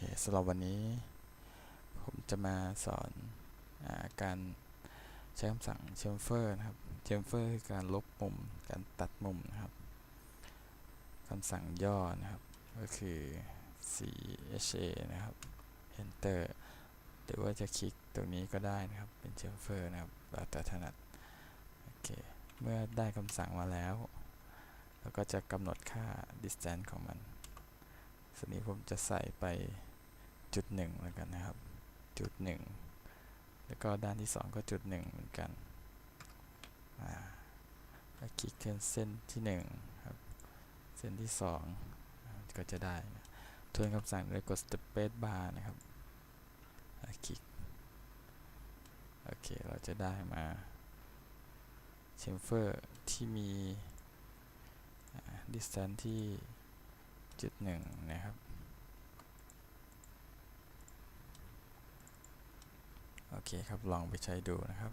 เคสำหรับวันนี้ ผมจะมาสอนอาการใช้คำสั่งเชมเฟอร์นะครับเชมเฟอร์คือการลบมุม การตัดมุมนะครับคำสั่งย่อนะครับ ก็คือ CHA นะครับ Enter หรือว่าจะคลิกตรงนี้ก็ได้นะครับ เป็นเชมเฟอร์นะครับแล้วแต่ถนัดโอเคเมื่อได้คำสั่งมาแล้วเราก็จะกำหนดค่า distance ของมันส่วนนี้ผมจะใส่ไป จุดหนึ่งแล้วกันนะครับ จุดหนึ่งแล้วก็ด้านที่สองก็จุดหนึ่งเหมือนกันอ่าคลิกขึ้นเส้นที่หนึ่งครับ เส้นที่สองก็จะได้นะทวนคำสั่งโดยกด space bar นะครับคลิกโอเค เราจะได้มาเชมเฟอร์ที่มี distance ที่จุดหนึ่งนะครับ โอเคครับลองไปใช้ดูนะครับ